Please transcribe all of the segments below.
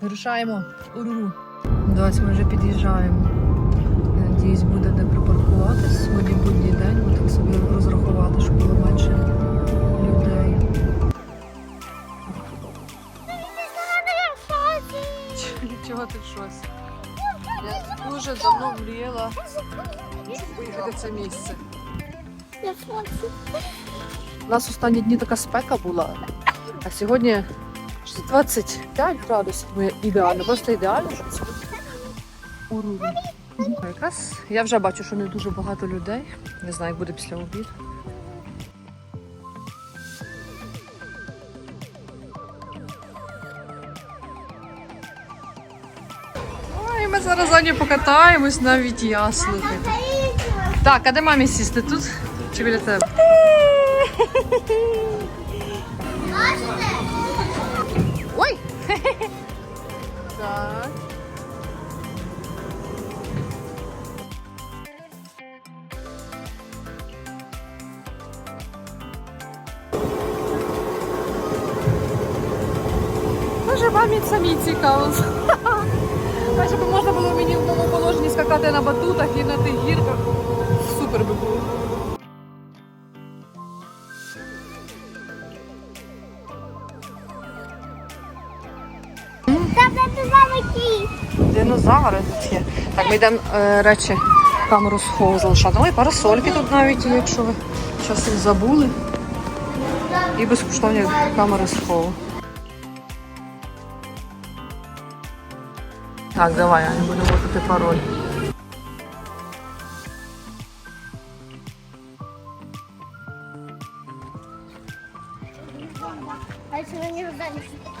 Вирушаємо. Уруру. Дось, ми вже під'їжджаємо. Надіюсь, буде де припаркуватись. Сьогодні будній день, ми так собі розрахувати, щоб було менше людей. Чого ти щось? Я дуже давно мріяла поїхати в це місце. У нас останні дні така спека була, а сьогодні 25 градусів. Ну, ідеально, просто ідеально, щоб уруру. Якраз я вже бачу, що не дуже багато людей. Не знаю, як буде після обіду. Ой, ми зараз Ані покатаємось, навіть я. Так, а де мамі сісти? Тут чи біля тебе? Так. Може, мамі самі цікаво. Каже, би можна було мені в тому положенні скакати на батутах і на тих гірках. Супер би було. Тут є. Так, ми йдемо е, речі камеру схову залишати. Ой, парасольки тут навіть якщо ви щось їх забули. І безкоштовні камери схову. Так, давай, я не буду вводити пароль.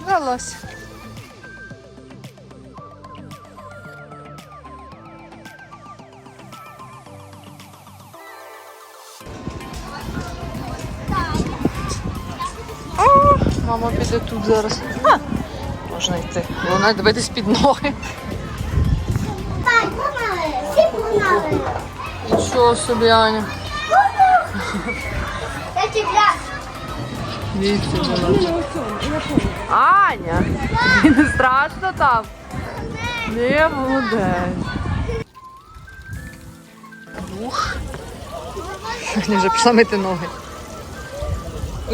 А мама піде тут зараз. А, можна йти. Головне дивитись під ноги. Нічого собі, Аня. Я Аня! Не страшно там? Не молодець. Ух. Аня вже пішла мити ноги.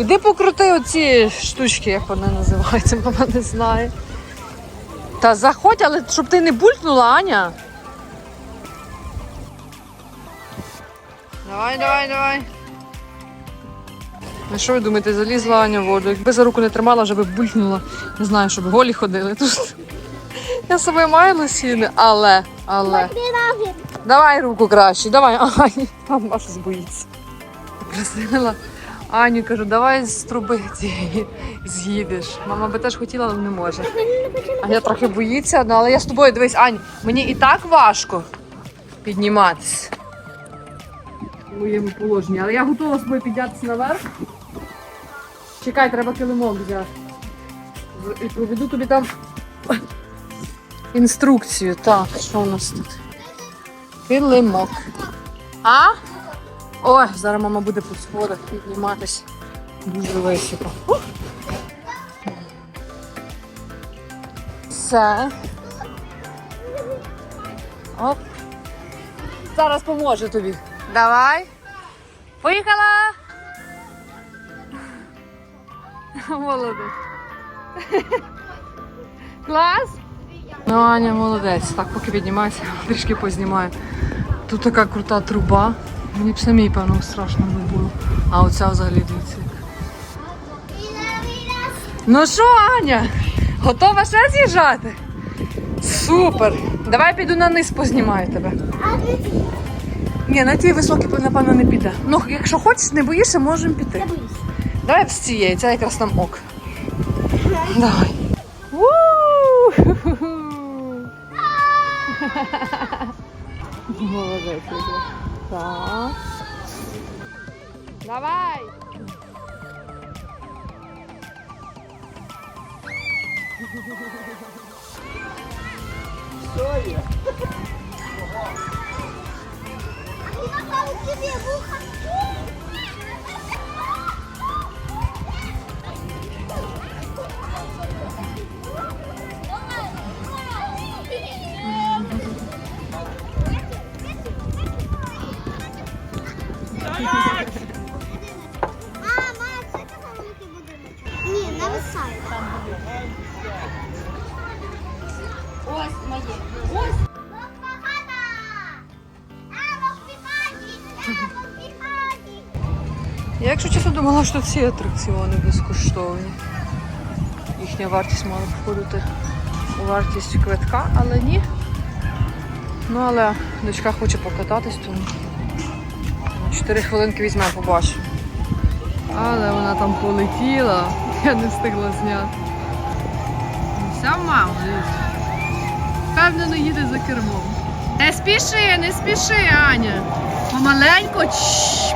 Іди покрути оці штучки, як вони називаються, мама не знає. Та заходь, але щоб ти не булькнула, Аня. Давай, давай, давай. Ну що ви думаєте, залізла Аня в воду? Якби за руку не тримала, вже би булькнула. Не знаю, щоб голі ходили тут. Я собою маю лосіни, але, але. Давай руку краще, давай, Ані. Там Маша збоїться. Просила Аню, кажу, давай з труби цієї з'їдеш. Мама би теж хотіла, але не може. Аня трохи боїться, ну, але я з тобою дивись, Ань, мені і так важко підніматися. Моєму положенні, але я готова з тобою піднятися наверх. Чекай, треба килимок взяти. І проведу тобі там інструкцію. Так, що у нас тут? Килимок. А? Ой, зараз мама буде по сходах підніматися. Дуже високо. Все. Оп. Зараз поможу тобі. Давай. Поїхала. Молодець. Клас. Ну, Аня молодець. Так, поки піднімається, трішки познімаю. Тут така крута труба. Мені б самій, певно, страшно би було. А оця взагалі дивіться. Ну що, Аня? Готова ще з'їжджати? Супер! Давай піду на низ познімаю тебе. Ні, на тій високій, напевно, не піде. Ну, якщо хочеш, не боїшся, можемо піти. Давай з цієї, це якраз нам ок. Давай. У-ху-ху. Молодець. Ігор. Так. Давай. Я кажу, тебе вуха. Думала, що ці атракціони безкоштовні. Їхня вартість мала входити у вартість квитка, але ні. Ну, але дочка хоче покататись, тому 4 хвилинки візьме, побачимо. Але вона там полетіла, я не встигла зняти. Вся мама, дивись. Впевнено їде за кермом. Не спіши, не спіши, Аня. Помаленько,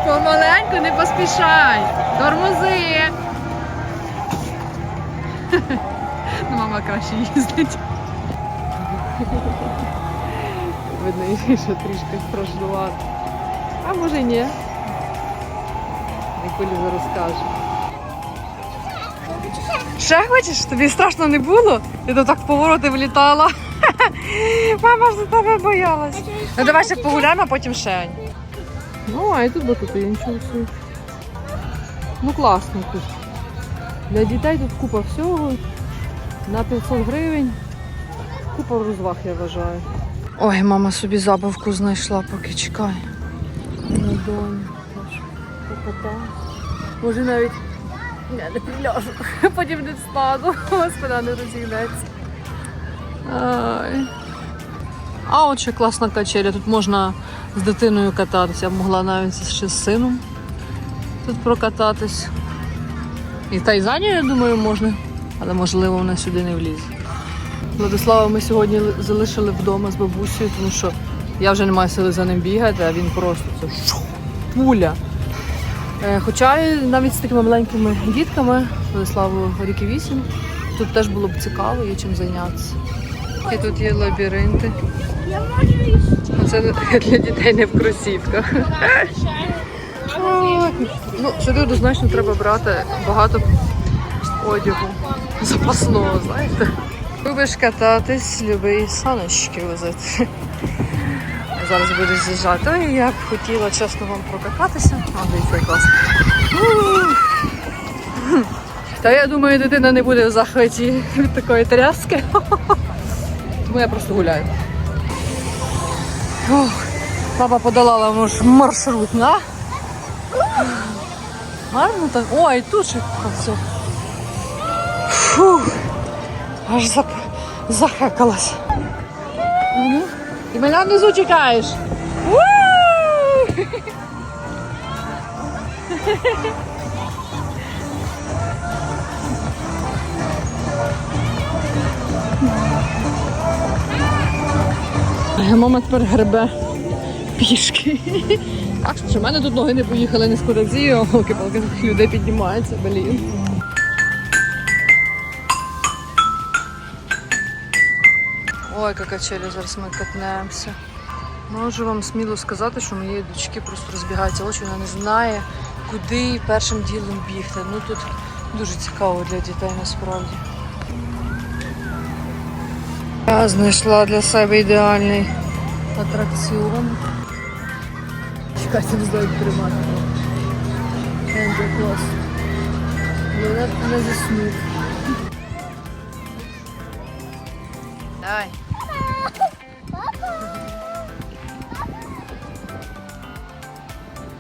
чш, помаленько, не поспішай. Тормози. Ну, мама краще їздить. Видно, що трішки страшнувато. А може й ні. Ліза розкаже. Ще хочеш? Тобі страшно не було? Ти то так повороти влітала. Мама ж за тебе боялась. Ну давай ще погуляємо, а потім ще. Ну, а і тут батути, нічого собі. Ну класно тут. Для дітей тут купа всього. На 500 гривень. Купа розваг, я вважаю. Ой, мама собі забавку знайшла, поки чекає. На доню. Може навіть я не приляжу, потім не встану. Господа не розігнеться. Ай. А от ще класна качеля. Тут можна з дитиною кататися. Я могла навіть ще з сином тут прокататись. І та й за я думаю, можна, але можливо вона сюди не влізе. Владислава ми сьогодні залишили вдома з бабусею, тому що я вже не маю сили за ним бігати, а він просто це пуля. Е, Хоча навіть з такими маленькими дітками, Владиславу ріки 8, тут теж було б цікаво, є чим зайнятися. І тут є лабіринти. Це для дітей не в кросівках. Ну, сюди однозначно треба брати багато одягу запасного, знаєте. Любиш кататись, люби саночки возити. Зараз буду з'їжджати. Ой, я б хотіла чесно вам прокататися. А, дивіться, як класно. Та я думаю, дитина не буде в захваті від такої тряски. Тому я просто гуляю. Ох, папа подолала муж маршрут, на? Гарно так. Ой, тут ще все. Фух. Аж зак... захекалась. Ну, І мене внизу чекаєш. У! Мама тепер гребе пішки. Так що в мене тут ноги не поїхали не з кураці, а палки людей піднімаються, блін. Ой, яка качеля, зараз ми катнемося. Можу вам сміло сказати, що моєї дочки просто розбігаються очі, вона не знає, куди першим ділом бігти. Ну тут дуже цікаво для дітей насправді. Я знайшла для себе ідеальний атракціон. Чекайте, не знаю, як тримати. Енджо клас. Мене не заснуть. Давай.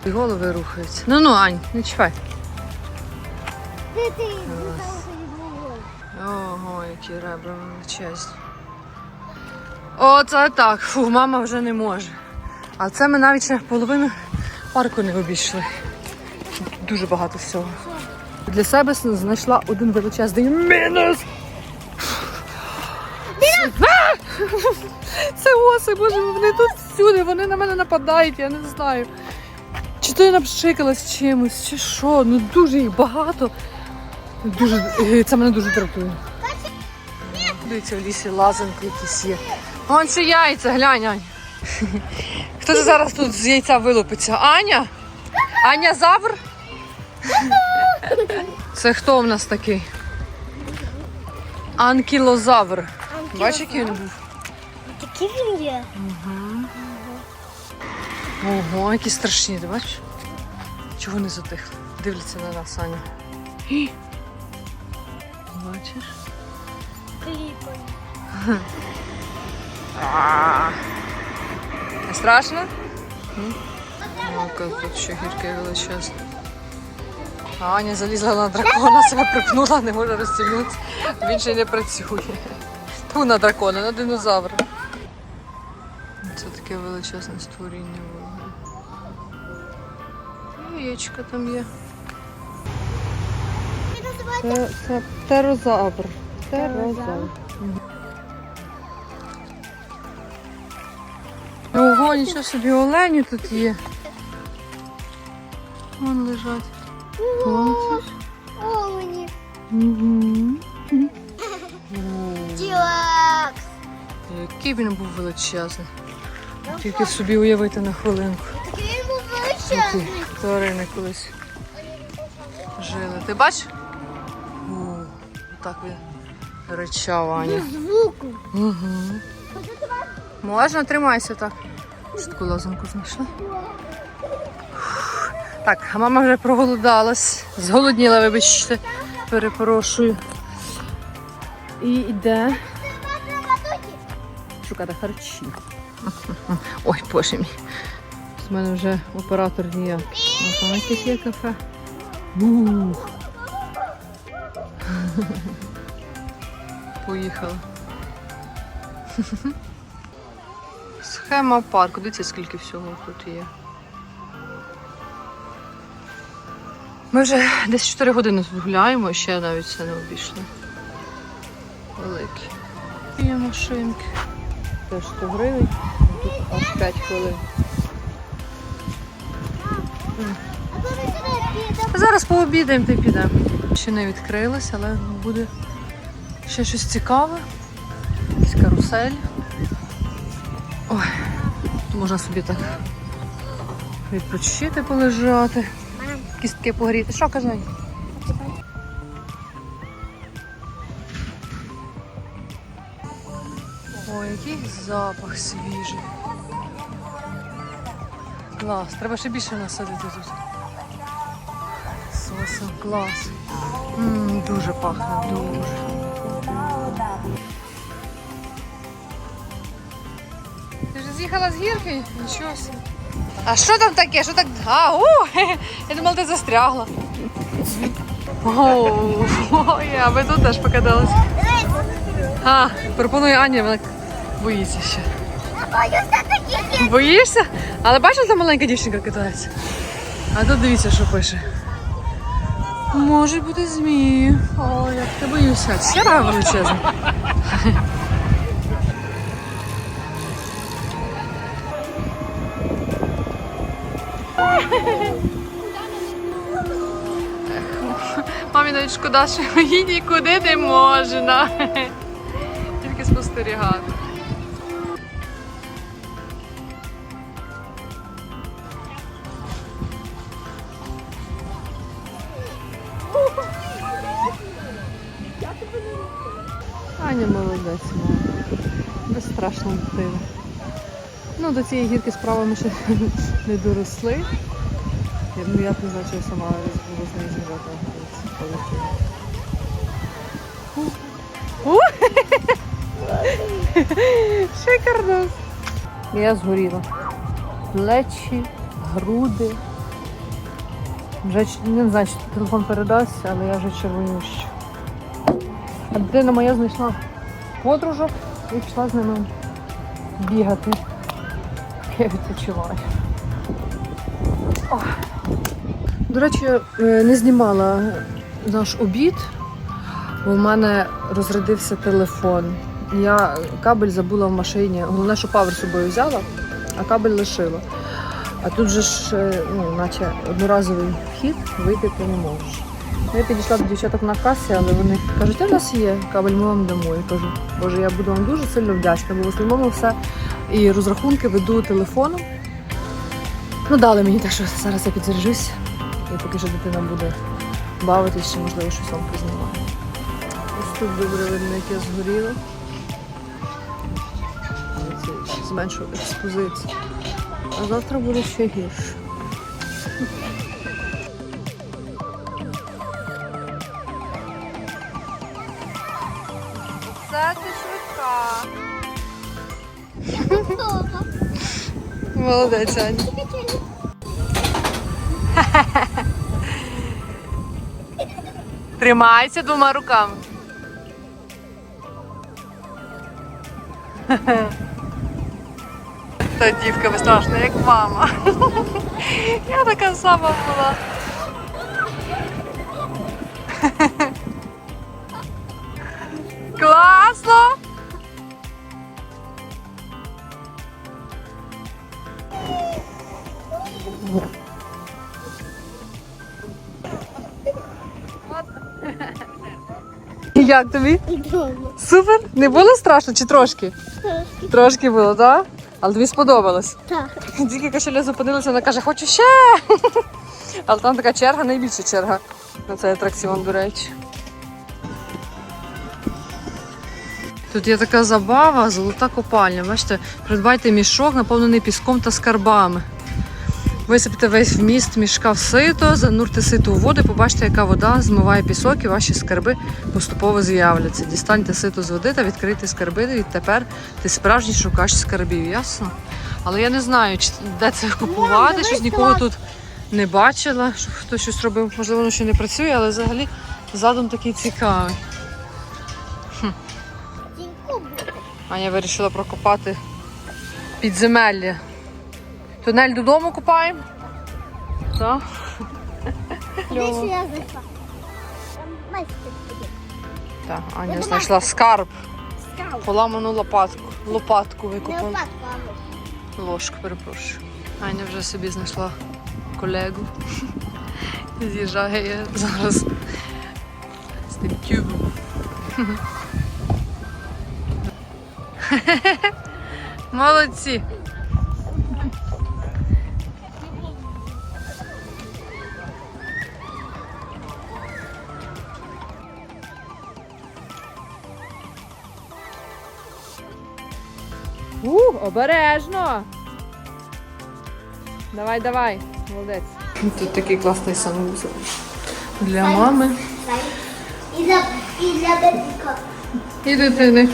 І голови рухаються. Ну ну, Ань, не чіпай. Ого, які ребра величезні. Оце так. Фу, мама вже не може. А це ми навіть ще половину парку не обійшли. Дуже багато всього. Для себе знайшла один величезний мінус. Це оси, боже, вони тут всюди, вони на мене нападають, я не знаю. Чи то я напшикалась чимось, чи що, ну дуже їх багато. Дуже, е, це мене дуже дратує. Дивіться, в лісі лазанки якісь є. Вон ще яйця, глянь, Ань. Хто це зараз тут з яйця вилупиться? Аня? Аня Завр? Це хто в нас такий? Анкілозавр. Бачиш, який він був? Такий він є. Ого, які страшні, ти бачиш? Чого не затихли? Дивляться на нас, Аня. Бачиш? Кліпаю. Не страшно? Ну-ка, тут ще гірки величезні. А Аня залізла на дракона, себе припнула, не може розтягнутися. Він ще не працює. Ту на дракона, на динозавра. Це таке величезне створіння. Яєчка там є. Це, це птерозавр. Ого, нічого собі олені тут є. Вон лежать. Бачиш? Олені. Угу. Ділакс. Який він був величезний. Тільки собі уявити на хвилинку. Такий він був величезний. тварини колись жили. Ти бачиш? Так він ричав Аня. Звуку. Угу. Можна, тримайся так. Що таку лозунку знайшла? Так, а мама вже проголодалась. Зголодніла, вибачте. Перепрошую. І йде шукати харчі. Ой, боже мій. З мене вже оператор. А там є кафе. Ух. Поїхала. Схема парку. Дивіться, скільки всього тут є. Ми вже десь 4 години тут гуляємо, ще навіть це не обійшли. Великі. Є машинки. Теж 100 гривень. Тут аж 5 хвилин. Зараз пообідаємо та й підемо. Ще не відкрилось, але буде ще щось цікаве. Якийсь карусель. Ой, тут можна собі так відпочити, полежати. Кістки погріти. Що казай? Ой, який запах свіжий. Клас, треба ще більше насадити тут. Сосом, клас. М, дуже пахне, дуже. З'їхала з гірки? Нічого собі. А що там таке? Що так? А, о, я думала, ти застрягла. О, ой, а ви тут теж покатались. А, пропонує Аня, вона боїться ще. Боїшся? Але бачиш, там маленька дівчинка катається. А тут дивіться, що пише. Можуть бути змії. О, як ти боюся. Сіра величезна. Мамі навіть шкода, що їй нікуди не можна. Тільки спостерігати. Аня молодець, мама. Безстрашна дитина. Ну, до цієї гірки справа ми ще не доросли. Я, ну, б не знаю, що я сама буду з нею. У! Шикарно. Я згоріла. Плечі, груди. Вже не знаю, чи телефон передасться, але я вже червонюща. А дитина моя знайшла подружок і пішла з ними бігати. Я відпочиваю. Ох. До речі, е, не знімала наш обід, бо в мене розрядився телефон. Я кабель забула в машині. Головне, що павер з собою взяла, а кабель лишила. А тут же ж, е, ну, наче одноразовий вхід, вийти ти не можеш. Ну, Я підійшла до дівчаток на касі, але вони кажуть, в нас є кабель, ми вам дамо. Я кажу, боже, я буду вам дуже сильно вдячна, бо в основному все і розрахунки веду телефоном. Ну, дали мені так, що зараз я підзаряжусь, і поки що дитина буде бавитись, чи можливо щось вам познімаю. Ось тут добре видно, як я згоріла. Це Зменшу експозицію. А завтра буде ще гірше. Молодець, Аня. Тримайся двома руками. Та дівка безстрашна, як мама. Я така сама була. Як тобі? Супер? Не було страшно чи трошки? Трошки було, так? Але тобі сподобалось. Так. Тільки кашеля зупинилася, вона каже, хочу ще. Але там така черга, найбільша черга на цей атракціон, до речі. Тут є така забава, золота копальня. Бачите, придбайте мішок, наповнений піском та скарбами. Висипте весь вміст мішка в сито, занурте сито у воду, і побачите, яка вода змиває пісок і ваші скарби поступово з'являться. Дістаньте сито з води та відкрийте скарби. І відтепер ти справжній шукач скарбів, ясно? Але я не знаю, де це купувати, щось нікого тут не бачила, що хтось щось робив. Можливо, воно ще не працює, але взагалі задум такий цікавий. Аня вирішила прокопати підземелля. Тунель додому копаємо? Так. Де я зайшла? Там майстер буде. Так, Аня знайшла скарб, Скал. поламану лопатку. Лопатку Не впадку, а Ложку, перепрошую. Аня вже собі знайшла колегу. З'їжджає зараз з тим тюбом. Молодці! Ух, обережно! Давай, давай, молодець. Тут такий класний санвузол для мами І для, і бебіка. і дитини.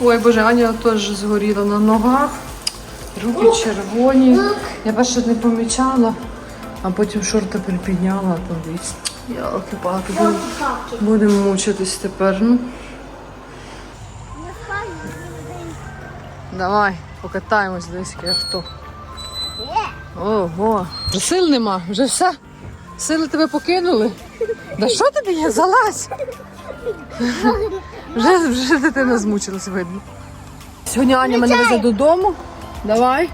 Ой, боже, Аня теж згоріла на ногах. Руки червоні. Я перше не помічала, а потім шорти припідняла, а то дивіться. Ялки палки будемо Палки. будемо мучитись тепер. Ну, Не спальні, не день. Давай, покатаємось, десь яке авто. Ого, сил нема, вже все. Сили тебе покинули. Да що тобі є? Залазь! Вже, вже дитина змучилась, видно. Сьогодні Аня мене везе додому. Давай.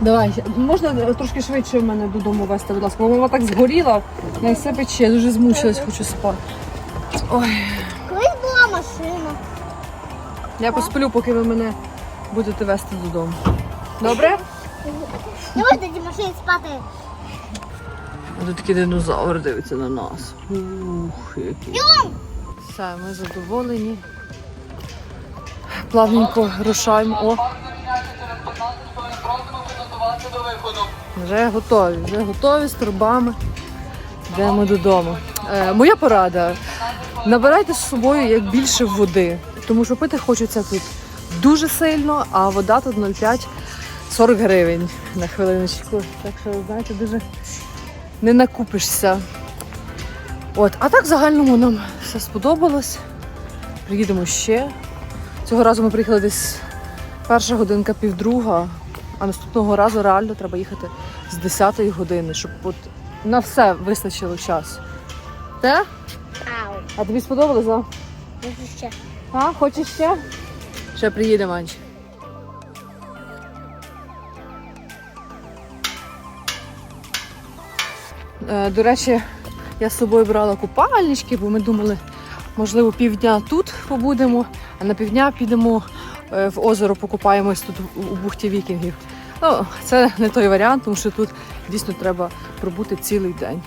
Давай, можна трошки швидше мене додому вести, будь ласка, бо мама так згоріла, я все пече, я дуже змучилась, хочу спати. Ой. Я посплю, поки ви мене будете вести додому. Добре? Можна ті машині спати. А тут такий динозавр дивиться на нас. Ух, який. Все, ми задоволені. Плавненько рушаємо. О. Вже готові, вже готові з торбами. Йдемо додому. Е, моя порада. Набирайте з собою як більше води, тому що пити хочеться тут дуже сильно, а вода тут 0,5 40 гривень на хвилиночку. Так що, знаєте, дуже не накупишся. От, а так в загальному нам все сподобалось. Приїдемо ще. Цього разу ми приїхали десь перша годинка, півдруга, а наступного разу реально треба їхати з 10-ї години, щоб от на все вистачило час. Те? А тобі сподобалось, а? Ще. А, хочеш ще? Ще приїдемо, Анчі. Е, До речі, я з собою брала купальнички, бо ми думали, можливо, півдня тут побудемо, а на півдня підемо е, в озеро, покупаємось тут у бухті вікінгів. Ну, це не той варіант, тому що тут дійсно треба пробути цілий день.